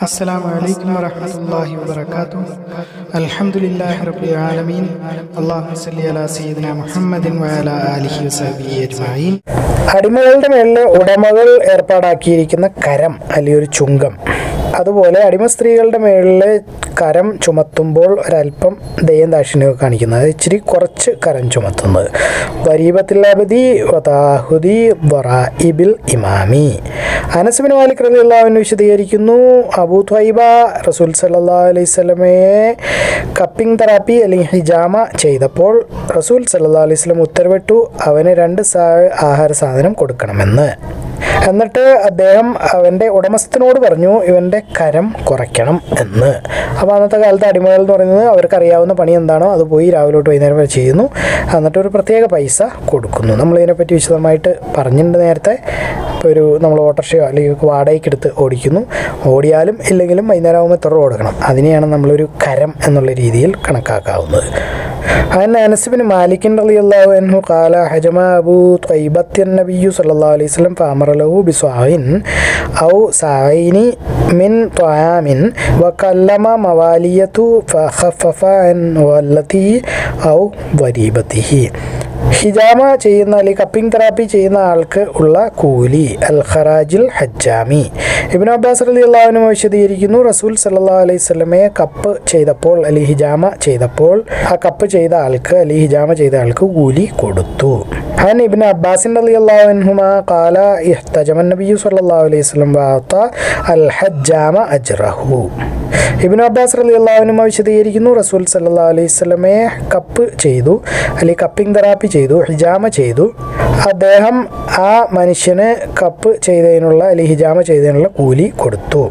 السلام عليكم ورحمة الله وبركاته الحمد لله رب العالمين اللهم صل على سيدنا محمد وعلى آله وصحبه أجمعين അടിമകളുടെ മേളിൽ ഉടമകൾ ഏർപ്പാടാക്കിയിരിക്കുന്ന കരം അല്ലെങ്കിൽ ഒരു ചുങ്കം അതുപോലെ അടിമ സ്ത്രീകളുടെ മേളിൽ കരം ചുമത്തുമ്പോൾ ഒരല്പം ദയം ദാക്ഷിണ്യം കാണിക്കുന്നത്. ഇച്ചിരി കുറച്ച് കരം ചുമത്തുന്നത്. വരീബത്തില്ലാബദി വതാഹുദി ഇബിൽ ഇമാമി. അനസുബിൻ മാലിക് റളിയല്ലാഹുവിന് വിശദീകരിക്കുന്നു. അബൂ ത്വൈബ റസൂൽ സല്ലാ അലൈഹി സ്വലമയെ കപ്പിംഗ് തെറാപ്പി അല്ലെങ്കിൽ ഹിജാമ ചെയ്തപ്പോൾ റസൂൽ സല്ലാ അലൈഹി സ്വലം ഉത്തരവിട്ടു. അവന് രണ്ട് ആഹാര സാധനം കൊടുക്കണമെന്ന്. എന്നിട്ട് അദ്ദേഹം അവന്റെ ഉടമസ്ഥനോട് പറഞ്ഞു ഇവന്റെ കരം കുറയ്ക്കണം എന്ന്. അപ്പോൾ അന്നത്തെ കാലത്ത് അടിമകൾ എന്ന് പറയുന്നത് അവർക്ക് അറിയാവുന്ന പണി എന്താണോ അത് പോയി രാവിലെ തൊട്ട് വൈകുന്നേരം വരെ ചെയ്യുന്നു. എന്നിട്ട് ഒരു പ്രത്യേക പൈസ കൊടുക്കുന്നു. നമ്മളിതിനെപ്പറ്റി വിശദമായിട്ട് പറഞ്ഞിട്ടുണ്ട് നേരത്തെ. ഇപ്പോൾ ഒരു നമ്മൾ ഓട്ടോറിക്ഷയോ അല്ലെങ്കിൽ വാടകയ്ക്ക് എടുത്ത് ഓടിക്കുന്നു. ഓടിയാലും ഇല്ലെങ്കിലും വൈകുന്നേരം ആകുമ്പോൾ എത്ര കൊടുക്കണം? അതിനെയാണ് നമ്മളൊരു കരം എന്നുള്ള രീതിയിൽ കണക്കാക്കാവുന്നത്. عن أنس بن مالك رضي الله عنه قال حجم أبو طيبة النبي صلى الله عليه وسلم فأمر له بصاع أو ساعين من طعام وكلم موالية فخفف عن والتي أو ضريبته ഹിജാമ ചെയ്യുന്ന അല്ലെങ്കിൽ കപ്പിംഗ് തെറാപ്പി ചെയ്യുന്ന ആൾക്ക് ഉള്ള കൂലി അൽ ഖറാജിൽ ഹജ്ജാമി. ഇബിൻ അബ്ബാസ് അലി അള്ളാഹുവിനും വിശദീകരിക്കുന്നു റസൂൽ സല്ലാ അലൈഹി സ്വലമയെ കപ്പ് ചെയ്തപ്പോൾ അല്ലെങ്കിൽ ഹിജാമ ചെയ്തപ്പോൾ ആ കപ്പ് ചെയ്ത ആൾക്ക് അല്ലെങ്കിൽ ഹിജാമ ചെയ്ത ആൾക്ക് കൂലി കൊടുത്തു. അൻ ഇബിൻ അബ്ബാസിൻ അലി അള്ളാഹുഹുമ കാല ഇഹ്തജമൻ നബിയു സല്ലാ അലൈഹി സ്വലം വാർത്ത അൽ ഹജ്ജാമ അജ്റഹു. ഇബിൻ അബ്ബാസ് അലി അള്ളാഹുനുമ വിശദീകരിക്കുന്നു റസൂൽ സല്ലാ അലൈഹി സ്വലമയെ കപ്പ് ചെയ്തു അല്ലെങ്കിൽ കപ്പിംഗ് തെറാപ്പി ചെയ്തു ഹിജാമ ചെയ്തു. അദ്ദേഹം ആ മനുഷ്യന് കപ്പ് ചെയ്തതിനുള്ള അല്ലെങ്കിൽ ഹിജാമ ചെയ്തതിനുള്ള കൂലി കൊടുത്തു.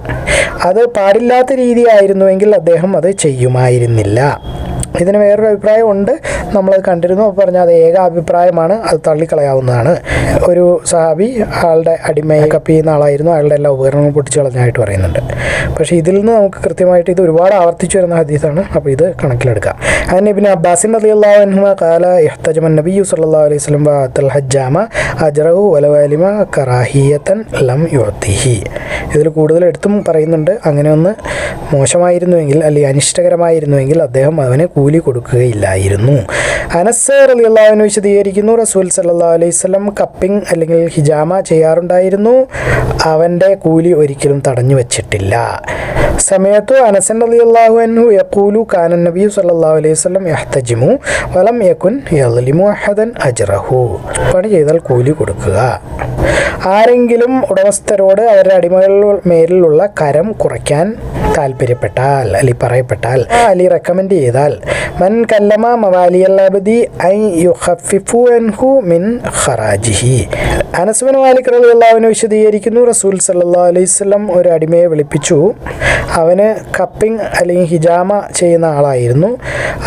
അത് പാടില്ലാത്ത രീതിയായിരുന്നുവെങ്കിൽ അദ്ദേഹം അത് ചെയ്യുമായിരുന്നില്ല. ഇതിന് വേറൊരു അഭിപ്രായം ഉണ്ട്. നമ്മളത് കണ്ടിരുന്നു. അപ്പോൾ പറഞ്ഞാൽ അത് ഏക അഭിപ്രായമാണ്. അത് തള്ളിക്കളയാവുന്നതാണ്. ഒരു സഹാബി ആളുടെ അടിമയെ കപ്പ് ചെയ്യുന്ന ആളായിരുന്നു. അയാളുടെ എല്ലാ ഉപകരണങ്ങളും പൊട്ടിച്ച് കളഞ്ഞായിട്ട് പറയുന്നുണ്ട്. പക്ഷേ ഇതിൽ നിന്ന് നമുക്ക് കൃത്യമായിട്ട് ഇത് ഒരുപാട് ആവർത്തിച്ചു വരുന്ന ഹദീസാണ്. അപ്പോൾ ഇത് കണക്കിലെടുക്കാം. അതിന് പിന്നെ അബ്ബാസിൻ അലി അള്ളാഹു കാല ഇഹ്തജമൻ നബി സല്ലാ അലൈഹി സ്വലം ഹജ്ജാമ അജ്റഹു വലവാലിമ കറാഹിയത്തൻ ലം യുഅത്തിഹി. ഇതിൽ കൂടുതൽ എടുത്തും പറയുന്നുണ്ട്. അങ്ങനെ ഒന്ന് മോശമായിരുന്നുവെങ്കിൽ അല്ലെങ്കിൽ അനിഷ്ടകരമായിരുന്നുവെങ്കിൽ അദ്ദേഹം അവന് കൂലി കൊടുക്കുകയില്ലായിരുന്നു. അനസ് അലി അള്ളാഹുവിന് വിശദീകരിക്കുന്നു റസൂൽ സല്ലാ അലൈഹി സ്വലം കപ്പിംഗ് അല്ലെങ്കിൽ ഹിജാമ ചെയ്യാറുണ്ടായിരുന്നു. അവന്റെ കൂലി ഒരിക്കലും തടഞ്ഞു വച്ചിട്ടില്ല. സമയത്തു അനസൻ അലി അള്ളാഹു അൻഹു യക്കൂലു കാനൻ നബി സല്ലാ അലൈഹി സ്വലം യഹ്തജിമു വലം യക്കുൻ യലിമു അഹദൻ അജ്റഹു. പണി ചെയ്താൽ കൂലി കൊടുക്കുക. ആരെങ്കിലും ഉടമസ്ഥരോട് അവരുടെ അടിമകളുടെ മേലിലുള്ള കരം കുറയ്ക്കാൻ താല്പര്യപ്പെട്ടാൽ അലി പറയപ്പെട്ടാൽ അലി റെക്കമെൻഡ് ചെയ്താൽ മൻ കല്ലമ മവാലിയല്ലാബദി ഐ യുഖഫിഫു അൻഹു മിൻ ഖറാജിഹി. അനസ്മൻ മാലിക് റളിയല്ലാഹുവിനെ വിശദീകരിക്കുന്നു റസൂൽ സല്ലാ അലൈഹി വസല്ലം ഒരു അടിമയെ വിളിപ്പിച്ചു. അവന് കപ്പിംഗ് അല്ലെങ്കിൽ ഹിജാമ ചെയ്യുന്ന ആളായിരുന്നു.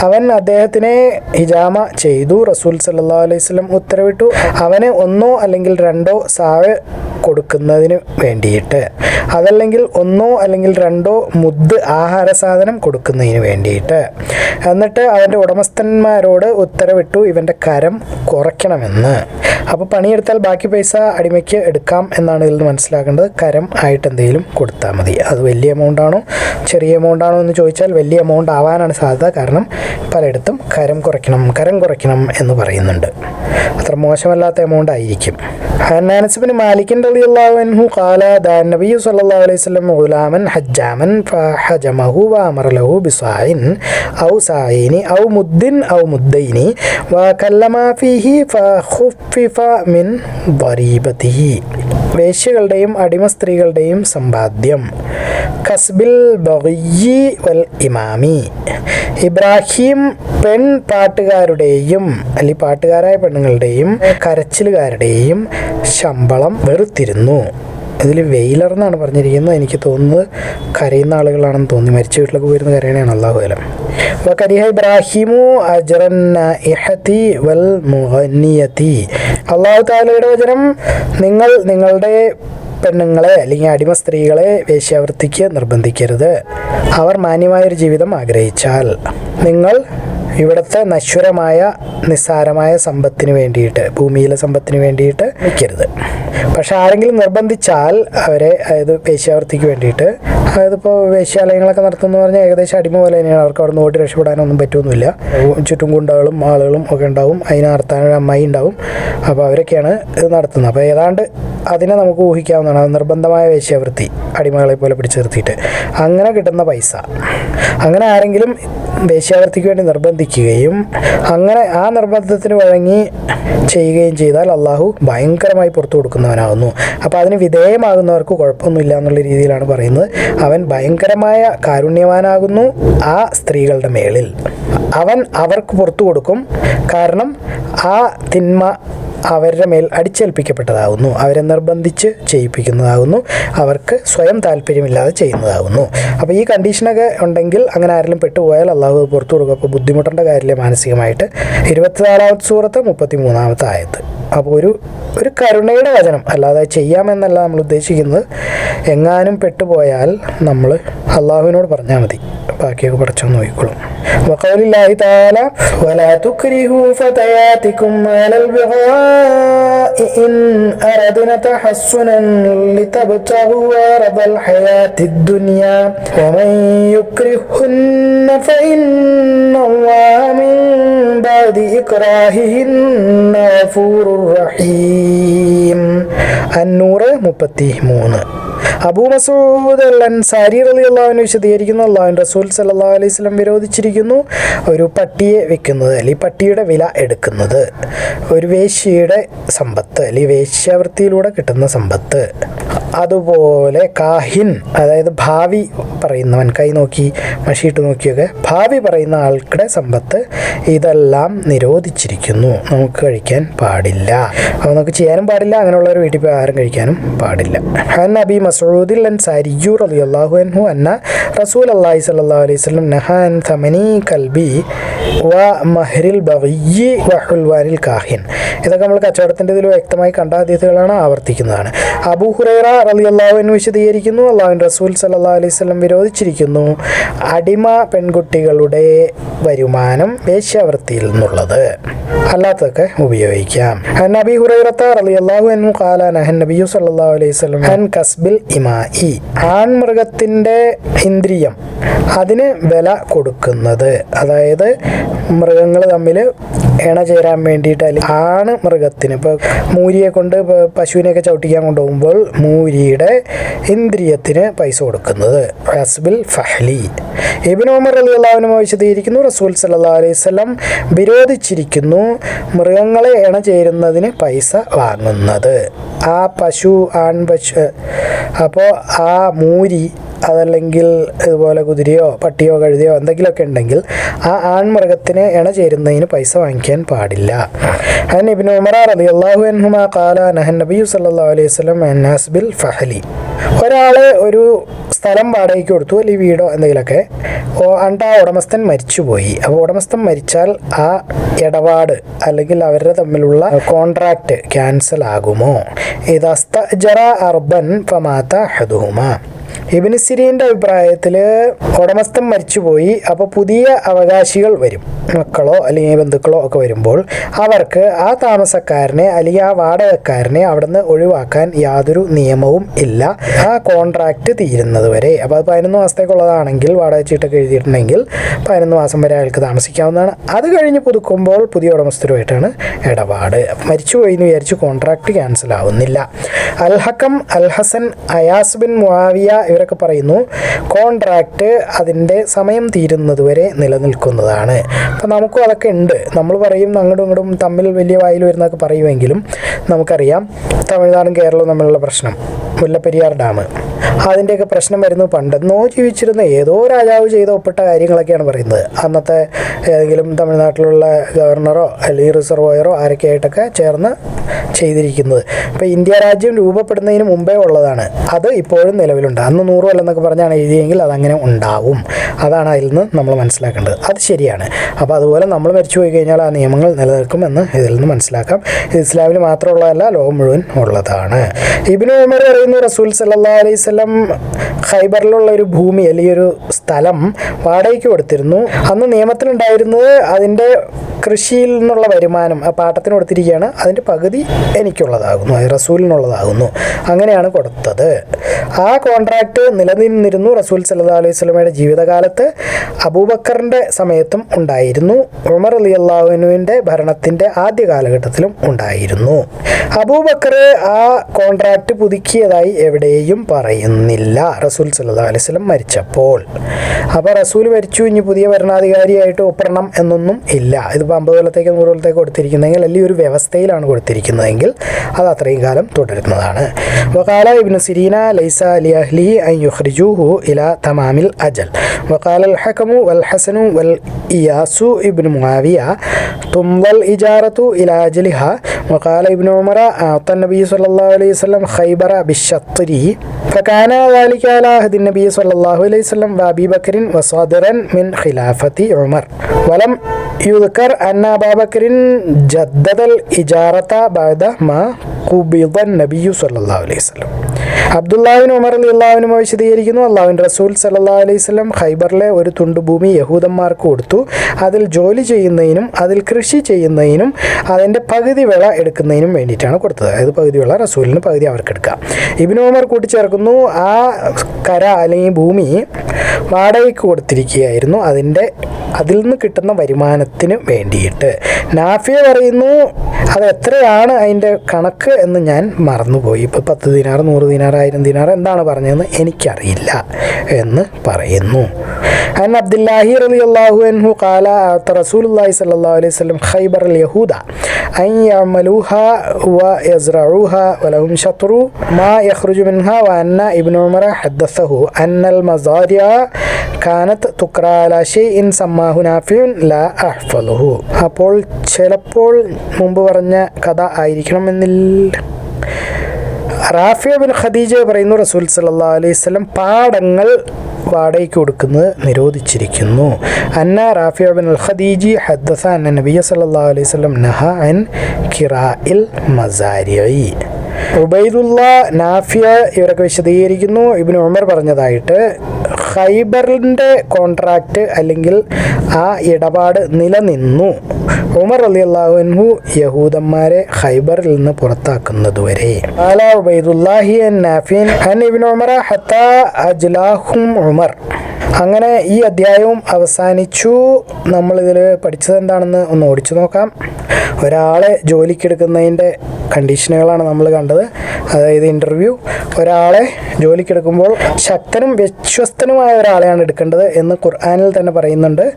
അവൻ അദ്ദേഹത്തിനെ ഹിജാമ ചെയ്തു. റസൂൽ സല്ലാ അലൈഹി വസല്ലം ഉത്തരവിട്ടു. അവന് ഒന്നോ അല്ലെങ്കിൽ രണ്ടോ സാവ് കൊടുക്കുന്നതിന് വേണ്ടിയിട്ട്. അതല്ലെങ്കിൽ ഒന്നോ അല്ലെങ്കിൽ രണ്ടോ മുദ് ആഹാര സാധനം കൊടുക്കുന്നതിന് വേണ്ടിയിട്ട്. എന്നിട്ട് അവന്റെ ഉടമസ്ഥന്മാരോട് ഉത്തരവിട്ടു ഇവന്റെ കരം കുറയ്ക്കണമെന്ന്. അപ്പോൾ പണിയെടുത്താൽ ബാക്കി പൈസ അടിമയ്ക്ക് എടുക്കാം എന്നാണ് ഇതിൽ നിന്ന് മനസ്സിലാക്കേണ്ടത്. കരം ആയിട്ട് എന്തെങ്കിലും കൊടുത്താൽ മതി. അത് വലിയ എമൗണ്ട് ആണോ ചെറിയ എമൗണ്ട് ആണോ എന്ന് ചോദിച്ചാൽ വലിയ എമൗണ്ട് ആവാനാണ് സാധ്യത. കാരണം പലയിടത്തും കരം കുറയ്ക്കണം കരം കുറയ്ക്കണം എന്ന് പറയുന്നുണ്ട്. അത്ര മോശമല്ലാത്ത എമൗണ്ട് ആയിരിക്കും. അനാനസിബിന് മാലിക്കിൻ റളി അള്ളാഹു അൻഹു ഖാല നബി സല്ലാ അലൈഹി സ്വലം ഗുലാമൻ ഹജ്ജാമൻ ഹജമഹു വാമറലഹു ബിസായിൻ ഔ സായിനി ഔ മുദ്ദിൻ ഔ മുദ്ദൈനി വല്ലമാഫിഹി ഫുഫിഫ മിൻ വരീബത്തിഹി വേശ്യകളുടെയും അടിമ സ്ത്രീകളുടെയും സമ്പാദ്യം കസ്ബിൽ ബൊയ്യി വൽ ഇമാമി ഇബ്രാഹിം പെൺ പാട്ടുകാരുടെയും അല്ലെങ്കിൽ പാട്ടുകാരായ പെണ്ണുങ്ങളുടെയും കരച്ചിലുകാരുടെയും ശമ്പളം വെറുത്തിരുന്നു ഇതിൽ വെയിലർ എന്നാണ് പറഞ്ഞിരിക്കുന്നത്. എനിക്ക് തോന്നുന്നത് കരയുന്ന ആളുകളാണെന്ന് തോന്നി. മരിച്ച വീട്ടിലൊക്കെ പോയിരുന്ന കരയണയാണ് അള്ളാഹു അലം. വകരിഹ ഇബ്രാഹിമു അജറൻ ഇഹതി വൽ മുഹന്നിയത്തി. അള്ളാഹു താലയുടെ വചനം നിങ്ങൾ നിങ്ങളുടെ പെണ്ണുങ്ങളെ അല്ലെങ്കിൽ അടിമ സ്ത്രീകളെ വേശ്യാവൃത്തിക്ക് നിർബന്ധിക്കരുത്. അവർ മാന്യമായൊരു ജീവിതം ആഗ്രഹിച്ചാൽ. നിങ്ങൾ ഇവിടുത്തെ നശ്വരമായ നിസ്സാരമായ സമ്പത്തിന് വേണ്ടിയിട്ട് ഭൂമിയിലെ സമ്പത്തിന് വേണ്ടിയിട്ട് നിൽക്കരുത്. പക്ഷെ ആരെങ്കിലും നിർബന്ധിച്ചാൽ അവരെ അതായത് വേശ്യാവൃത്തിക്ക് വേണ്ടിയിട്ട് അതായത് ഇപ്പോൾ വേശ്യാലയങ്ങളൊക്കെ നടത്തുന്നു പറഞ്ഞാൽ ഏകദേശം അടിമ പോലെ തന്നെയാണ്. അവർക്ക് അവിടെ നിന്ന് ഓടി രക്ഷപ്പെടാനൊന്നും പറ്റുമൊന്നുമില്ല. ചുറ്റും ഗുണ്ടകളും ആളുകളും ഒക്കെ ഉണ്ടാവും. അതിനെ നടത്താൻ ഒരു അമ്മായി ഉണ്ടാവും. അപ്പോൾ അവരൊക്കെയാണ് ഇത് നടത്തുന്നത്. അപ്പോൾ ഏതാണ്ട് അതിനെ നമുക്ക് ഊഹിക്കാവുന്നതാണ്. നിർബന്ധമായ വേശ്യാവൃത്തി അടിമകളെ പോലെ പിടിച്ചു നിർത്തിയിട്ട്. അങ്ങനെ കിട്ടുന്ന പൈസ. അങ്ങനെ ആരെങ്കിലും വേശ്യാവൃത്തിക്ക് വേണ്ടി നിർബന്ധിക്കുകയും അങ്ങനെ ആ നിർബന്ധത്തിന് വഴങ്ങി ചെയ്യുകയും ചെയ്താൽ അള്ളാഹു ഭയങ്കരമായി പുറത്തു കൊടുക്കുന്നവനാകുന്നു. അപ്പോൾ അതിന് വിധേയമാകുന്നവർക്ക് കുഴപ്പമൊന്നുമില്ല എന്നുള്ള രീതിയിലാണ് പറയുന്നത്. അവൻ ഭയങ്കരമായ കാരുണ്യവാനാകുന്നു ആ സ്ത്രീകളുടെ മേളിൽ. അവൻ അവർക്ക് പുറത്തു കൊടുക്കും. കാരണം ആ തിന്മ അവരുടെ മേൽ അടിച്ചേൽപ്പിക്കപ്പെട്ടതാകുന്നു അവരെ നിർബന്ധിച്ച് ചെയ്യിപ്പിക്കുന്നതാകുന്നു അവർക്ക് സ്വയം താല്പര്യമില്ലാതെ ചെയ്യുന്നതാകുന്നു അപ്പോൾ ഈ കണ്ടീഷനൊക്കെ ഉണ്ടെങ്കിൽ അങ്ങനെ ആരെങ്കിലും പെട്ടുപോയാൽ അള്ളാഹു പുറത്തു കൊടുക്കും. അപ്പോൾ ബുദ്ധിമുട്ടേണ്ട കാര്യമില്ല മാനസികമായിട്ട്. ഇരുപത്തിനാലാമത്തെ സൂറത്ത് മുപ്പത്തി മൂന്നാമത്തെ ആയത്ത്. അപ്പോൾ ഒരു ഒരു കരുണയുടെ വചനം അല്ലാതെ ചെയ്യാമെന്നല്ല നമ്മൾ ഉദ്ദേശിക്കുന്നത്. എങ്ങാനും പെട്ടുപോയാൽ നമ്മൾ അള്ളാഹുവിനോട് പറഞ്ഞാൽ മതി. ബാക്കിയൊക്കെ കുറച്ച് നോക്കിക്കോളും. വഖൗലില്ലാഹി തുക്രിഹു അലൽ ഇൻ വമൻ മിൻ റഹീം അഞ്ഞൂറ് മുപ്പത്തി മൂന്ന് അബൂ മസൂദ് അൽ അൻസാരി അലി വിശദീകരിക്കുന്നു അള്ളാഹുൻ റസൂൽ സല്ലാ അലൈഹി സ്വലം വിരോധിച്ചിരിക്കുന്നു ഒരു പട്ടിയെ വെക്കുന്നത് അല്ലെങ്കിൽ പട്ടിയുടെ വില എടുക്കുന്നത് ഒരു വേശ്യയുടെ സമ്പത്ത് അല്ലെങ്കിൽ വേശ്യാവൃത്തിയിലൂടെ കിട്ടുന്ന സമ്പത്ത്. അതുപോലെ കാഹിൻ അതായത് ഭാവി പറയുന്നവൻ കൈ നോക്കി മഷിയിട്ട് നോക്കിയൊക്കെ ഭാവി പറയുന്ന ആൾക്കുടെ സമ്പത്ത് ഇതെല്ലാം നിരോധിച്ചിരിക്കുന്നു. നമുക്ക് കഴിക്കാൻ പാടില്ല. അപ്പോൾ നമുക്ക് ചെയ്യാനും പാടില്ല അങ്ങനെയുള്ളവർ വീട്ടിൽ പോയി ആഹാരം കഴിക്കാനും പാടില്ല. അബി മസൂദിൽ അൻ സരിയു അലി അള്ളാഹു അൻഹു അന്ന റസൂൽ അള്ളാഹി സല്ലാ അലൈഹി സ്വലം നഹാൻ തമനി കൽബി വ മഹരിൽ ബഗിയി വഹുൽവാനിൽ കാഹിൻ. ഇതൊക്കെ നമ്മൾ കച്ചവടത്തിന്റെ ഇതിൽ വ്യക്തമായി കണ്ട അതിഥികളാണ് ആവർത്തിക്കുന്നതാണ്. അബു ഹുറൈറ റളിയല്ലാഹു അൻഹു വിശദീകരിക്കുന്നു. അള്ളാഹു റസൂൽ സല്ലാ അലൈഹി വസല്ലം വിരോധിച്ചിരിക്കുന്നു. അടിമ പെൺകുട്ടികളുടെ വരുമാനം വേശ്യാവൃത്തിയിൽ നിന്നുള്ളത്. അല്ലാത്തതൊക്കെ ഉപയോഗിക്കാം. നബി നബിയു കസ്ബിൽ ഇമാഇ. ആൺമൃഗത്തിന്റെ ഇന്ദ്രിയം അതിന് വില കൊടുക്കുന്നത്. അതായത് മൃഗങ്ങൾ തമ്മിൽ ഇണ ചേരാൻ വേണ്ടിയിട്ട് അല്ലെങ്കിൽ ആണ് മൃഗത്തിന്. ഇപ്പോൾ മൂരിയെ കൊണ്ട് പശുവിനെ പശുവിനെയൊക്കെ ചവിട്ടിക്കാൻ കൊണ്ടുപോകുമ്പോൾ മൂരിയുടെ ഇന്ദ്രിയത്തിന് പൈസ കൊടുക്കുന്നത്. റസ്ബിൽ ഫഹ്ലി. ഇബിൻ ഉമർ അലി അള്ളാഹുനും വിശദീകരിക്കുന്നു റസൂൽ സല്ലാ അലൈഹി സ്വലം വിരോധിച്ചിരിക്കുന്നു മൃഗങ്ങളെ ഇണ ചേരുന്നതിന് പൈസ വാങ്ങുന്നത്. ആ പശു ആൺ പശു അപ്പോൾ ആ മൂരി അതല്ലെങ്കിൽ ഇതുപോലെ കുതിരയോ പട്ടിയോ കഴുതിയോ എന്തെങ്കിലുമൊക്കെ ഉണ്ടെങ്കിൽ ആ ആൺമൃഗത്തിന് ഇണ ചേരുന്നതിന് പൈസ വാങ്ങിക്കാൻ പാടില്ല. അതിന് ഇബിൻ ഉമറാർ അലി അള്ളാഹു അൻഹുമ കാല നഹൻ നബി സല്ലാ അലൈഹി അന്നാസ് ബിൽ ഫഹലി. ഒരാളെ ഒരു സ്ഥലം വാടകയ്ക്ക് കൊടുത്തു അല്ലെങ്കിൽ വീടോ എന്തെങ്കിലുമൊക്കെ. അണ്ട് ആ ഉടമസ്ഥൻ മരിച്ചുപോയി. അപ്പോൾ ഉടമസ്ഥൻ മരിച്ചാൽ ആ ഇടപാട് അല്ലെങ്കിൽ അവരുടെ തമ്മിലുള്ള കോൺട്രാക്റ്റ് ക്യാൻസൽ ആകുമോ? ഇതസ്തജറ അർബൻ ഫമാത്ത ഹദുഹുമ ഇബിന് സിരീന്റെ അഭിപ്രായത്തിൽ ഉടമസ്ഥൻ മരിച്ചുപോയി അപ്പോൾ പുതിയ അവകാശികൾ വരും. മക്കളോ അല്ലെങ്കിൽ ബന്ധുക്കളോ ഒക്കെ വരുമ്പോൾ അവർക്ക് ആ താമസക്കാരനെ അല്ലെങ്കിൽ ആ വാടകക്കാരനെ അവിടുന്ന് ഒഴിവാക്കാൻ യാതൊരു നിയമവും ഇല്ല. ആ കോൺട്രാക്റ്റ് തീരുന്നത് വരെ. അപ്പോൾ അത് പതിനൊന്ന് മാസത്തേക്കുള്ളതാണെങ്കിൽ വാടക ചീട്ടൊക്കെ എഴുതിയിട്ടുണ്ടെങ്കിൽ പതിനൊന്ന് മാസം വരെ അയാൾക്ക് താമസിക്കാവുന്നതാണ്. അത് കഴിഞ്ഞ് പുതുക്കുമ്പോൾ പുതിയ ഉടമസ്ഥരുമായിട്ടാണ് ഇടപാട്. മരിച്ചുപോയി എന്ന് വിചാരിച്ച് കോൺട്രാക്റ്റ് ക്യാൻസൽ ആവുന്നില്ല. Alhakam Alhasan Ayas bin Muawiya ഇവരൊക്കെ പറയുന്നു കോൺട്രാക്റ്റ് അതിന്റെ സമയം തീരുന്നതുവരെ നിലനിൽക്കുന്നതാണ്. അപ്പം നമുക്കും അതൊക്കെ ഉണ്ട്. നമ്മൾ പറയും അങ്ങോട്ടും ഇങ്ങോട്ടും തമ്മിൽ വലിയ വായിൽ വരുന്നതൊക്കെ പറയുമെങ്കിലും നമുക്കറിയാം തമിഴ്നാടും കേരളവും തമ്മിലുള്ള പ്രശ്നം. മുല്ലപ്പെരിയാർ ഡാം. അതിന്റെയൊക്കെ പ്രശ്നം വരുന്നു. പണ്ട് നോ ജീവിച്ചിരുന്ന ഏതോ രാജാവ് ചെയ്ത ഒപ്പിട്ട കാര്യങ്ങളൊക്കെയാണ് പറയുന്നത്. അന്നത്തെ ഏതെങ്കിലും തമിഴ്നാട്ടിലുള്ള ഗവർണറോ അല്ലെങ്കിൽ റിസർവോയറോ ആരൊക്കെ ആയിട്ടൊക്കെ ചേർന്ന് ചെയ്തിരിക്കുന്നത്. ഇപ്പോൾ ഇന്ത്യ രാജ്യം രൂപപ്പെടുന്നതിന് മുമ്പേ ഉള്ളതാണ്. അത് ഇപ്പോഴും നിലവിലുണ്ട്. അന്ന് നൂറ് കൊല്ലം എന്നൊക്കെ പറഞ്ഞാണ് എഴുതിയെങ്കിൽ അതങ്ങനെ ഉണ്ടാവും. അതാണ് അതിൽ നിന്ന് നമ്മൾ മനസ്സിലാക്കേണ്ടത്. അത് ശരിയാണ്. അപ്പോൾ അതുപോലെ നമ്മൾ മരിച്ചു പോയി കഴിഞ്ഞാൽ ആ നിയമങ്ങൾ നിലനിൽക്കുമെന്ന് ഇതിൽ നിന്ന് മനസ്സിലാക്കാം. ഇസ്ലാമിൽ മാത്രമുള്ളതല്ല ലോകം മുഴുവൻ ഉള്ളതാണ്. ഇബിന് ഉമർ പറയുന്നു റസൂൽ സല്ലാ അലൈഹി സ്വലം ഖൈബറിലുള്ള ഒരു ഭൂമി അല്ലെങ്കിൽ ഒരു സ്ഥലം വാടകയ്ക്ക് കൊടുത്തിരുന്നു. അന്ന് നിയമത്തിലുണ്ടായിരുന്നത് അതിന്റെ കൃഷിയിൽ നിന്നുള്ള വരുമാനം ആ പാട്ടത്തിന് കൊടുത്തിരിക്കുകയാണ്. അതിന്റെ പകുതി എനിക്കുള്ളതാകുന്നു റസൂലിനുള്ളതാകുന്നു. അങ്ങനെയാണ് കൊടുത്തത്. ആ കോൺട്രാക്റ്റ് നിലനിന്നിരുന്നു റസൂൽ സല്ലാ അലൈഹി സ്വലമയുടെ ജീവിതകാലത്ത്. അബൂബക്കറിന്റെ സമയത്തും ഉണ്ടായിരുന്നു. ഉമർ അലി അള്ളാഹുവിന്റെ ഭരണത്തിന്റെ ആദ്യ കാലഘട്ടത്തിലും ഉണ്ടായിരുന്നു. അബൂബക്കർ ആ കോൺട്രാക്റ്റ് പുതുക്കിയതായി എവിടെയും പറയുന്നില്ല. റസൂൽ സല്ലാ അലൈഹി സ്വലം മരിച്ചപ്പോൾ അപ്പോൾ റസൂൽ മരിച്ചു ഇനി പുതിയ ഭരണാധികാരിയായിട്ട് ഒപ്പിടണം എന്നൊന്നും ഇല്ല ഇതിപ്പോൾ അമ്പത് കൊല്ലത്തേക്ക് നൂറ് കൊല്ലത്തേക്ക് കൊടുത്തിരിക്കുന്നതെങ്കിൽ അല്ലെങ്കിൽ ഒരു വ്യവസ്ഥയിലാണ് കൊടുത്തിരിക്കുന്നതെങ്കിൽ അത് അത്രയും കാലം തുടരുന്നതാണ് വകാല ഇബ്നു സിരീന ലൈസ അലി അഹ്ലി അൻ യുഖ്രിജൂഹു ഇല തമാമിൽ അജൽ وقال الحكم والحسن والإياس ابن معاوية تمضى الإجارة إلى أجلها وقال ابن عمر أعطى النبي صلى الله عليه وسلم خيبر بالشطر فكان ذلك على عهد النبي صلى الله عليه وسلم وأبي بكر وصادرا من خلافة عمر. ولم يذكر أن أبا بكر جدد الإجارة بعد ما قبض النبي صلى الله عليه وسلم. അബ്ദുല്ലാഹിൻ ഉമർ അലി അള്ളാഹുവിനുമ വിശദീകരിക്കുന്നു അള്ളാഹുവിൻ റസൂൽ സല്ലാ അലൈഹി സ്വലം ഖൈബറിലെ ഒരു തുണ്ട് ഭൂമി യഹൂദന്മാർക്ക് കൊടുത്തു. അതിൽ ജോലി ചെയ്യുന്നതിനും അതിൽ കൃഷി ചെയ്യുന്നതിനും അതിന്റെ പകുതി വിള എടുക്കുന്നതിനും വേണ്ടിയിട്ടാണ് കൊടുത്തത്. അതായത് പകുതി വിള റസൂലിന് പകുതി അവർക്ക് എടുക്കാം. ഇബിൻ ഉമർ കൂട്ടിച്ചേർക്കുന്നു. ആ കര അല്ലെങ്കിൽ ഭൂമി വാടകയ്ക്ക് കൊടുത്തിരിക്കുകയായിരുന്നു. അതിന്റെ അതിൽ നിന്ന് കിട്ടുന്ന വരുമാനത്തിന് വേണ്ടിയിട്ട്. നാഫിയ പറയുന്നു അത് എത്രയാണ് അതിന്റെ കണക്ക്? എന്ന് ഞാൻ മറന്നുപോയി. ഇപ്പോൾ പത്ത് ദിനാർ നൂറ് ദിനാർ ആയിരം ദിനാർ എന്താണ് പറഞ്ഞതെന്ന് എനിക്കറിയില്ല എന്ന് പറയുന്നു عن عبد الله رضي الله عنه قال أعطى رسول الله صلى الله عليه وسلم خيبر اليهود أن يعملوها ويزرعوها ولهم شطر ما يخرج منها وأن ابن عمر حدثه أن المزارع كانت تقرأ على شيء سماه نافع لا أحفظه അപ്പോൾ ചിലപ്പോൾ മുമ്പ് പറഞ്ഞ കഥ ആയിരിക്കണമെന്നില്ല റാഫിയ ബിൻ ഖദീജ പറയുന്നു റസൂൽ സല്ലാ അലൈഹി സ്വലം പാടങ്ങൾ വാടകയ്ക്ക് കൊടുക്കുന്നത് നിരോധിച്ചിരിക്കുന്നു. അന്ന റാഫിയ ബിൻ അൽ ഖദീജി ഹദ്ദസ അന്ന നബിയ സല്ലാ അലൈഹി സ്വലം നഹ അൻ കിറാഇൽ മസാരിഇ. ഉബൈദുല്ല നാഫിയ ഇവരൊക്കെ വിശദീകരിക്കുന്നു. ഇബിന് ഉമർ പറഞ്ഞതായിട്ട് ഖൈബറിന്റെ കോൺട്രാക്റ്റ് അല്ലെങ്കിൽ ആ ഇടപാട് നിലനിന്നു. ഉമർ അലി അള്ളാഹുൻഹു യഹൂദന്മാരെ ഖൈബറിൽ നിന്ന് പുറത്താക്കുന്നതുവരെ ഉമർ ഉമർ. അങ്ങനെ ഈ അധ്യായവും അവസാനിച്ചു. നമ്മളിതിൽ പഠിച്ചത് എന്താണെന്ന് ഒന്ന് ഓടിച്ചു നോക്കാം. ഒരാളെ ജോലിക്കെടുക്കുന്നതിന്റെ കണ്ടീഷനുകളാണ് നമ്മൾ കണ്ടത്. അതായത് ഇന്റർവ്യൂ ഒരാളെ ജോലിക്കെടുക്കുമ്പോൾ ശക്തനും വിശ്വസ്തനുമായ ഒരാളെയാണ് എടുക്കേണ്ടത് എന്ന് ഖുർആാനിൽ തന്നെ പറയുന്നുണ്ട്.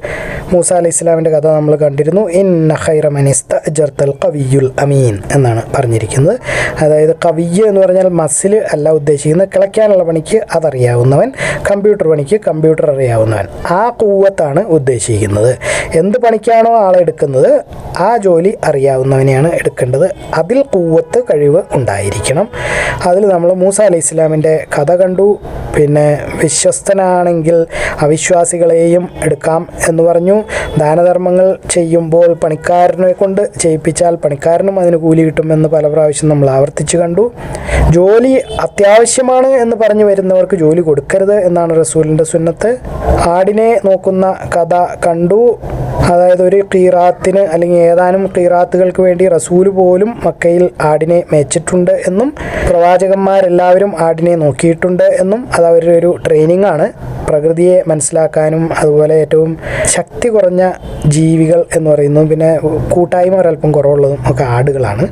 മൂസ അലി ഇസ്ലാമിന്റെ കഥ നമ്മൾ കണ്ടിരുന്നു. ഇൻ നഹൈറമനിസ്ത മനിസ്ത ജർത്തൽ കവിയുൽ അമീൻ എന്നാണ് പറഞ്ഞിരിക്കുന്നത്. അതായത് കവിയ് എന്ന് പറഞ്ഞാൽ മസിൽ അല്ല ഉദ്ദേശിക്കുന്നത്. കിളയ്ക്കാനുള്ള പണിക്ക് അതറിയാവുന്നവൻ. കമ്പ്യൂട്ടർ പണിക്ക് കമ്പ്യൂട്ടർ അറിയാവുന്നവൻ. ആ കൂവത്താണ് ഉദ്ദേശിക്കുന്നത്. എന്ത് പണിക്കാണോ ആളെ എടുക്കുന്നത് ആ ജോലി അറിയാവുന്നവനെയാണ് എടുക്കേണ്ടത്. അതിൽ കൂവത്ത് കഴിവ് ഉണ്ടായിരിക്കണം. അതിൽ നമ്മൾ മൂസ അലൈഹി ഇസ്ലാമിന്റെ കഥ കണ്ടു. പിന്നെ വിശ്വസ്തനാണെങ്കിൽ അവിശ്വാസികളെയും എടുക്കാം എന്ന് പറഞ്ഞു. ദാനധർമ്മങ്ങൾ ചെയ്യുമ്പോൾ പണിക്കാരനെ കൊണ്ട് ചെയ്യിപ്പിച്ചാൽ പണിക്കാരനും അതിന് കൂലി കിട്ടുമെന്ന് പല പ്രാവശ്യം നമ്മൾ ആവർത്തിച്ച് കണ്ടു. ജോലി അത്യാവശ്യമാണ് എന്ന് പറഞ്ഞു വരുന്നവർക്ക് ജോലി കൊടുക്കരുത് എന്നാണ് റസൂലിന്റെ സുന്നത്ത്. ആടിനെ നോക്കുന്ന കഥ കണ്ടു. അതായത് ഒരു കീറാത്തിന് അല്ലെങ്കിൽ ഏതാനും കീറാത്തുകൾക്ക് വേണ്ടി റസൂൽ പോലും മക്കയിൽ ആടിനെ മേച്ചിട്ടുണ്ട് എന്നും പ്രവാചകന്മാരെല്ലാവരും ആടിനെ നോക്കിയിട്ടുണ്ട് എന്നും അത് അവരുടെ ഒരു ട്രെയിനിങ് ആണ് പ്രകൃതിയെ മനസ്സിലാക്കാനും അതുപോലെ ഏറ്റവും ശക്തി കുറഞ്ഞ ജീവികൾ എന്ന് പറയുന്നു. പിന്നെ കൂട്ടായ്മ ഒരല്പം കുറവുള്ളതും ഒക്കെ ആടുകളാണ്.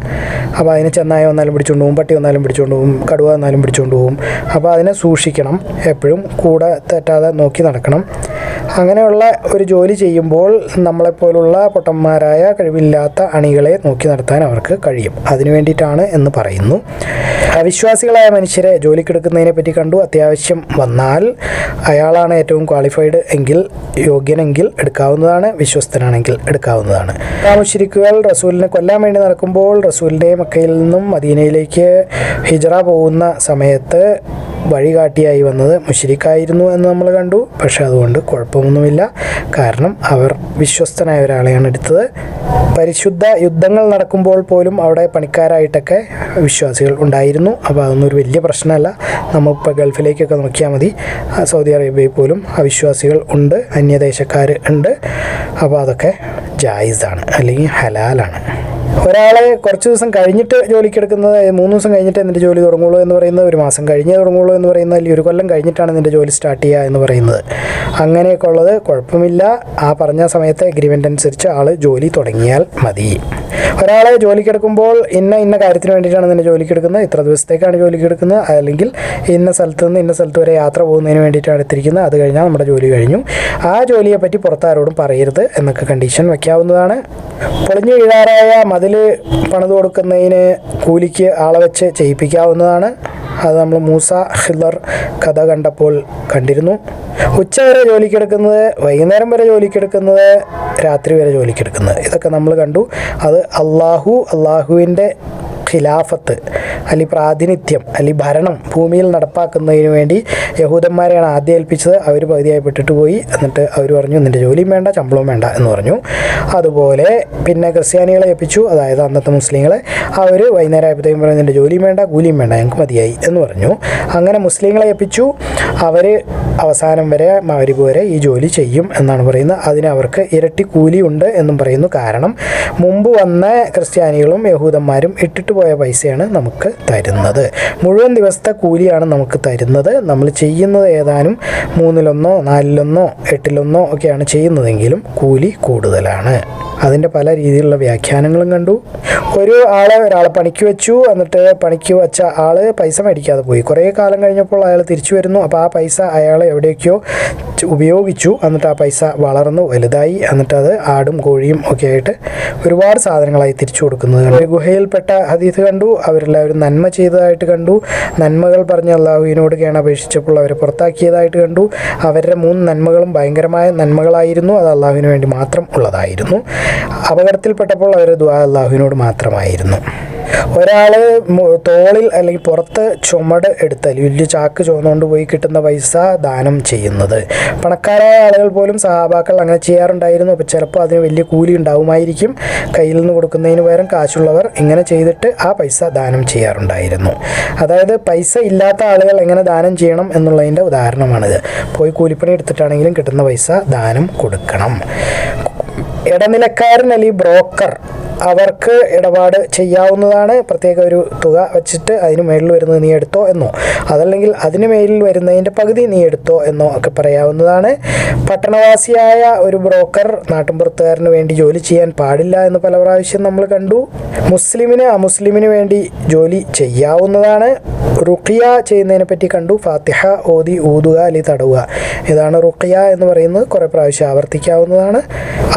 അപ്പോൾ അതിനെ ചെന്നായ വന്നാലും പിടിച്ചുകൊണ്ട് പോകും പട്ടി വന്നാലും പിടിച്ചുകൊണ്ട് പോകും കടുവ വന്നാലും പിടിച്ചുകൊണ്ട് പോകും അപ്പോൾ അതിനെ സൂക്ഷിക്കണം. എപ്പോഴും കൂടെ തെറ്റാതെ നോക്കി നടക്കണം. അങ്ങനെയുള്ള ഒരു ജോലി ചെയ്യുമ്പോൾ നമ്മളെപ്പോലുള്ള പൊട്ടന്മാരായ കഴിവില്ലാത്ത അണികളെ നോക്കി നടത്താൻ അവർക്ക് കഴിയും. അതിനു വേണ്ടിയിട്ടാണ് എന്ന് പറയുന്നു. അവിശ്വാസികളായ മനുഷ്യരെ ജോലിക്കെടുക്കുന്നതിനെ പറ്റി കണ്ടു. അത്യാവശ്യം വന്നാൽ അയാളാണ് ഏറ്റവും ക്വാളിഫൈഡ് എങ്കിൽ യോഗ്യനെങ്കിൽ എടുക്കാവുന്നതാണ് വിശ്വസ്തനാണെങ്കിൽ എടുക്കാവുന്നതാണ്. മുഷിരിക്കുകൾ റസൂലിനെ കൊല്ലാൻ വേണ്ടി നടക്കുമ്പോൾ റസൂലിന്റെ മക്കയിൽ നിന്നും മദീനയിലേക്ക് ഹിജറ പോകുന്ന സമയത്ത് വഴികാട്ടിയായി വന്നത് മുഷിരിക്കായിരുന്നു എന്ന് നമ്മൾ കണ്ടു. പക്ഷെ അതുകൊണ്ട് കുഴപ്പമൊന്നുമില്ല. കാരണം അവർ വിശ്വസ്തനായ ഒരാളെയാണ് എടുത്തത്. പരിശുദ്ധ യുദ്ധങ്ങൾ നടക്കുമ്പോൾ പോലും അവിടെ പണിക്കാരായിട്ടൊക്കെ വിശ്വാസികൾ ഉണ്ടായിരുന്നു. അപ്പോൾ അതൊന്നും ഒരു വലിയ പ്രശ്നമല്ല. നമ്മളിപ്പോൾ ഗൾഫിലേക്കൊക്കെ നോക്കിയാൽ മതി. സൗദി അറേബ്യയിൽ പോലും അവിശ്വാസികൾ ഉണ്ട്. അന്യദേശക്കാർ ഉണ്ട്. അപ്പോൾ അതൊക്കെ ജായിസാണ് അല്ലെങ്കിൽ ഹലാലാണ്. ഒരാളെ കുറച്ച് ദിവസം കഴിഞ്ഞിട്ട് ജോലിക്ക് എടുക്കുന്നത് മൂന്ന് ദിവസം കഴിഞ്ഞിട്ട് നിന്റെ ജോലി തുടങ്ങുള്ളൂ എന്ന് പറയുന്നത് ഒരു മാസം കഴിഞ്ഞേ തുടങ്ങുള്ളൂ എന്ന് പറയുന്നത് അല്ലെങ്കിൽ ഒരു കൊല്ലം കഴിഞ്ഞിട്ടാണ് നിന്റെ ജോലി സ്റ്റാർട്ട് ചെയ്യുക എന്ന് പറയുന്നത്. അങ്ങനെയൊക്കെ ഉള്ളത് കുഴപ്പമില്ല. ആ പറഞ്ഞ സമയത്തെ എഗ്രിമെന്റ് അനുസരിച്ച് ആൾ ജോലി തുടങ്ങിയാൽ മതി. ഒരാളെ ജോലിക്ക് എടുക്കുമ്പോൾ ഇന്ന ഇന്ന കാര്യത്തിന് വേണ്ടിയിട്ടാണ് ജോലിക്ക് എടുക്കുന്നത്. ഇത്ര ദിവസത്തേക്കാണ് ജോലിക്ക് എടുക്കുന്നത്. അല്ലെങ്കിൽ ഇന്ന സ്ഥലത്ത് നിന്ന് ഇന്ന സ്ഥലത്ത് വരെ യാത്ര പോകുന്നതിന് വേണ്ടിയിട്ടാണ് എടുത്തിരിക്കുന്നത്. അത് കഴിഞ്ഞാൽ നമ്മുടെ ജോലി കഴിഞ്ഞു. ആ ജോലിയെപ്പറ്റി പുറത്താരോടും പറയരുത് എന്നൊക്കെ കണ്ടീഷൻ വയ്ക്കാവുന്നതാണ്. പൊളിഞ്ഞു വീഴാറായ മതിൽ പണിത് കൊടുക്കുന്നതിന് കൂലിക്ക് ആളെ വെച്ച് ചെയ്യിപ്പിക്കാവുന്നതാണ്. അത് നമ്മൾ മൂസ ഹില്ലർ കഥ കണ്ടപ്പോൾ കണ്ടിരുന്നു. ഉച്ച വരെ ജോലിക്കെടുക്കുന്നത് വൈകുന്നേരം വരെ ജോലിക്കെടുക്കുന്നത് രാത്രി വരെ ജോലിക്കെടുക്കുന്നത്. ഇതൊക്കെ നമ്മൾ കണ്ടു. അത് അള്ളാഹു അള്ളാഹുവിന്റെ ഖിലാഫത്ത് അല്ലെങ്കിൽ പ്രാതിനിധ്യം അല്ലെങ്കിൽ ഭരണം ഭൂമിയിൽ നടപ്പാക്കുന്നതിന് വേണ്ടി യഹൂദന്മാരെയാണ് ആദ്യം ഏൽപ്പിച്ചത്. അവർ പകുതിയായി പെട്ടിട്ട് പോയി. എന്നിട്ട് അവർ പറഞ്ഞു നിന്റെ ജോലിയും വേണ്ട ശമ്പളവും വേണ്ട എന്ന് പറഞ്ഞു. അതുപോലെ പിന്നെ ക്രിസ്ത്യാനികളെ ഏൽപ്പിച്ചു. അതായത് അന്നത്തെ മുസ്ലിങ്ങളെ. അവർ വൈകുന്നേരം ആയപ്പോഴത്തേക്കും പറഞ്ഞു നിന്റെ ജോലിയും വേണ്ട കൂലിയും വേണ്ട ഞങ്ങൾക്ക് മതിയായി എന്ന് പറഞ്ഞു. അങ്ങനെ മുസ്ലിങ്ങളെ ഏൽപ്പിച്ചു. അവർ അവസാനം വരെ മകരിബ് വരെ ഈ ജോലി ചെയ്യും എന്നാണ് പറയുന്നത്. അതിന് അവർക്ക് ഇരട്ടി കൂലി ഉണ്ട് എന്നും പറയുന്നു. കാരണം മുമ്പ് വന്ന ക്രിസ്ത്യാനികളും യഹൂദന്മാരും ഇട്ടിട്ട് പോയ പൈസയാണ് നമുക്ക് തരുന്നത്. മുഴുവൻ ദിവസത്തെ കൂലിയാണ് നമുക്ക് തരുന്നത്. നമ്മൾ ചെയ്യുന്നത് ഏതാനും മൂന്നിലൊന്നോ നാലിലൊന്നോ എട്ടിലൊന്നോ ഒക്കെയാണ് ചെയ്യുന്നതെങ്കിലും കൂലി കൂടുതലാണ്. അതിന്റെ പല രീതിയിലുള്ള വ്യാഖ്യാനങ്ങളും കണ്ടു. ഒരു ആളെ ഒരാളെ പണിക്ക് വെച്ചു. എന്നിട്ട് പണിക്ക് വെച്ച ആൾ പൈസ മേടിക്കാതെ പോയി. കുറേ കാലം കഴിഞ്ഞപ്പോൾ അയാൾ തിരിച്ചു വരുന്നു. അപ്പോൾ ആ പൈസ അയാൾ എവിടെയൊക്കെയോ ഉപയോഗിച്ചു. എന്നിട്ട് ആ പൈസ വളർന്നു വലുതായി. എന്നിട്ട് അത് ആടും കോഴിയും ഒക്കെ ആയിട്ട് ഒരുപാട് സാധനങ്ങളായി തിരിച്ചു കൊടുക്കുന്നത് ഗുഹയിൽപ്പെട്ട ഹദീസ് കണ്ടു അവരെല്ലാവരും നന്മ ചെയ്തതായിട്ട് കണ്ടു. നന്മകൾ പറഞ്ഞ അള്ളാഹുവിനോട് കേണപേക്ഷിച്ചപ്പോൾ അവരെ പുറത്താക്കിയതായിട്ട് കണ്ടു. അവരുടെ മൂന്ന് നന്മകളും ഭയങ്കരമായ നന്മകളായിരുന്നു. അത് അള്ളാഹുവിന് വേണ്ടി മാത്രം ഉള്ളതായിരുന്നു. അപകടത്തിൽപ്പെട്ടപ്പോൾ അവരുടെ ദുആ അള്ളാഹുവിനോട് മാത്രമായിരുന്നു. ഒരാൾ തോളിൽ അല്ലെങ്കിൽ പുറത്ത് ചുമട് എടുത്താൽ വലിയ ചാക്ക് ചുമന്നുകൊണ്ട് പോയി കിട്ടുന്ന പൈസ ദാനം ചെയ്യുന്നത്. പണക്കാരായ ആളുകൾ പോലും സഹാബാക്കൾ അങ്ങനെ ചെയ്യാറുണ്ടായിരുന്നു. അപ്പോൾ ചിലപ്പോൾ അതിന് വലിയ കൂലി ഉണ്ടാവുമായിരിക്കും. കയ്യിൽ നിന്ന് കൊടുക്കുന്നതിന് പകരം കാശുള്ളവർ ഇങ്ങനെ ചെയ്തിട്ട് ആ പൈസ ദാനം ചെയ്യാറുണ്ടായിരുന്നു. അതായത് പൈസ ഇല്ലാത്ത ആളുകൾ എങ്ങനെ ദാനം ചെയ്യണം എന്നുള്ളതിന്റെ ഉദാഹരണമാണിത്. പോയി കൂലിപ്പണി എടുത്തിട്ടാണെങ്കിലും കിട്ടുന്ന പൈസ ദാനം കൊടുക്കണം. ഇടനിലക്കാരൻ അല്ലെങ്കിൽ ബ്രോക്കർ അവർക്ക് ഇടപാട് ചെയ്യാവുന്നതാണ്. പ്രത്യേക ഒരു തുക വെച്ചിട്ട് അതിന് മേളിൽ വരുന്നത് നീ എടുത്തോ എന്നോ. അതല്ലെങ്കിൽ അതിന് മേലിൽ വരുന്നതിന്റെ പകുതി നീ എടുത്തോ എന്നോ ഒക്കെ പറയാവുന്നതാണ്. പട്ടണവാസിയായ ഒരു ബ്രോക്കർ നാട്ടിൻപുറത്തുകാരന് വേണ്ടി ജോലി ചെയ്യാൻ പാടില്ല എന്ന് പല പ്രാവശ്യം നമ്മൾ കണ്ടു. മുസ്ലിമിന് അമുസ്ലിമിന് വേണ്ടി ജോലി ചെയ്യാവുന്നതാണ്. റുഖിയ ചെയ്യുന്നതിനെ പറ്റി കണ്ടു. ഫാത്തിഹ ഓതി ഊതുക അല്ലെങ്കിൽ തടവുക. ഇതാണ് റുഖിയ എന്ന് പറയുന്നത്. കുറേ പ്രാവശ്യം ആവർത്തിക്കാവുന്നതാണ്.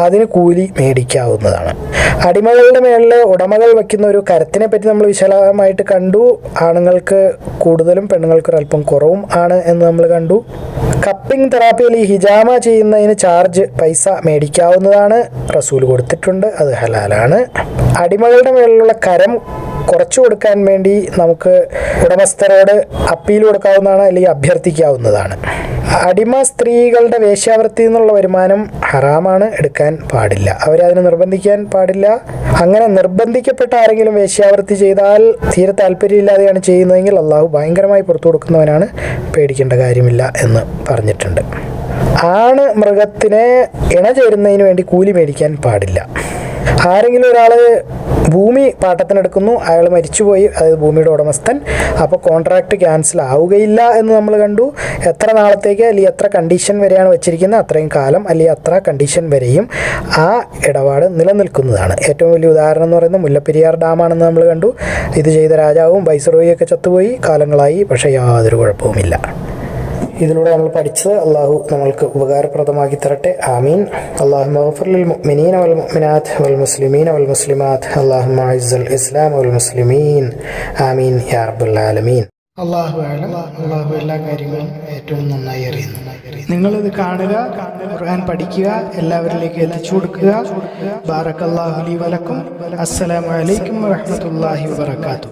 അതിന് കൂലി മേടിക്കാവുന്നതാണ്. അടിമകളുടെ മേളിൽ ഉടമകൾ വയ്ക്കുന്ന ഒരു കരത്തിനെ പറ്റി നമ്മൾ വിശാലമായിട്ട് കണ്ടു. ആണുങ്ങൾക്ക് കൂടുതലും പെണ്ണുങ്ങൾക്ക് ഒരല്പം കുറവും ആണ് എന്ന് നമ്മൾ കണ്ടു. കപ്പിംഗ് തെറാപ്പിയിൽ ഈ ഹിജാമ ചെയ്യുന്നതിന് ചാർജ് പൈസ മേടിക്കാവുന്നതാണ്. റസൂൽ കൊടുത്തിട്ടുണ്ട്. അത് ഹലാലാണ്. അടിമകളുടെ മേളിലുള്ള കരം കുറച്ചു കൊടുക്കാൻ വേണ്ടി നമുക്ക് ഉടമസ്ഥരോട് അപ്പീൽ കൊടുക്കാവുന്നതാണ് അല്ലെങ്കിൽ അഭ്യർത്ഥിക്കാവുന്നതാണ്. അടിമ സ്ത്രീകളുടെ വേശ്യാവൃത്തി എന്നുള്ള വരുമാനം ഹറാമാണ് എടുക്കാൻ പാടില്ല. അവരതിനെ നിർബന്ധിക്കാൻ പാടില്ല. അങ്ങനെ നിർബന്ധിക്കപ്പെട്ട ആരെങ്കിലും വേശ്യാവൃത്തി ചെയ്താൽ തീരെ താല്പര്യമില്ലാതെയാണ് ചെയ്യുന്നതെങ്കിൽ അള്ളാഹു ഭയങ്കരമായി പുറത്തു കൊടുക്കുന്നവനാണ് പേടിക്കേണ്ട കാര്യമില്ല എന്ന് പറഞ്ഞിട്ടുണ്ട്. ആണ് മൃഗത്തിനെ ഇണ ചേരുന്നതിന് വേണ്ടി കൂലി മേടിക്കാൻ പാടില്ല. ആരെങ്കിലും ഒരാൾ ഭൂമി പാട്ടത്തിനെടുക്കുന്നു അയാൾ മരിച്ചുപോയി അതായത് ഭൂമിയുടെ ഉടമസ്ഥൻ അപ്പോൾ കോൺട്രാക്റ്റ് ക്യാൻസൽ ആവുകയില്ല എന്ന് നമ്മൾ കണ്ടു. എത്ര നാളത്തേക്ക് അല്ലെങ്കിൽ എത്ര കണ്ടീഷൻ വരെയാണ് വെച്ചിരിക്കുന്നത്? അത്രയും കാലം അല്ലെങ്കിൽ അത്ര കണ്ടീഷൻ വരെയും ആ ഇടപാട് നിലനിൽക്കുന്നതാണ്. ഏറ്റവും വലിയ ഉദാഹരണം എന്ന് പറയുന്നത് മുല്ലപ്പെരിയാർ ഡാമാണെന്ന് നമ്മൾ കണ്ടു. ഇത് ചെയ്ത രാജാവും വൈസ്രോയിയൊക്കെ ചത്തുപോയി. കാലങ്ങളായി പക്ഷേ യാതൊരു കുഴപ്പവുമില്ല. ഇതിലൂടെ നമ്മൾ പഠിച്ചത് അള്ളാഹു നമ്മൾക്ക് ഉപകാരപ്രദമാക്കി തരട്ടെ. ആമീൻ. അള്ളാഹു മഗ്ഫിർ മുഅ്മിനീന വൽ മുഅ്മിനാത്ത് വൽ മുസ്ലിമീന വൽ മുസ്ലിമാത്ത്. അള്ളാഹു അഇസ്സൽ ഇസ്ലാം വൽ മുസ്ലിമീൻ. ആമീൻ യാ റബ്ബുൽ ആലമീൻ. അള്ളാഹു അള്ളാഹു എല്ലാ കാര്യങ്ങളും ഏറ്റവും നന്നായി അറിയുന്നു. നിങ്ങളിത് കാണുക ഖുർആൻ പഠിക്കുക എല്ലാവരിലേക്ക് എത്തിച്ചു കൊടുക്കുക. ബാറക്കല്ലാഹു അലി വലക്കും അസ്സലാമലൈക്കും വറഹ്മത്തുള്ളാഹി വബറകാതുഹു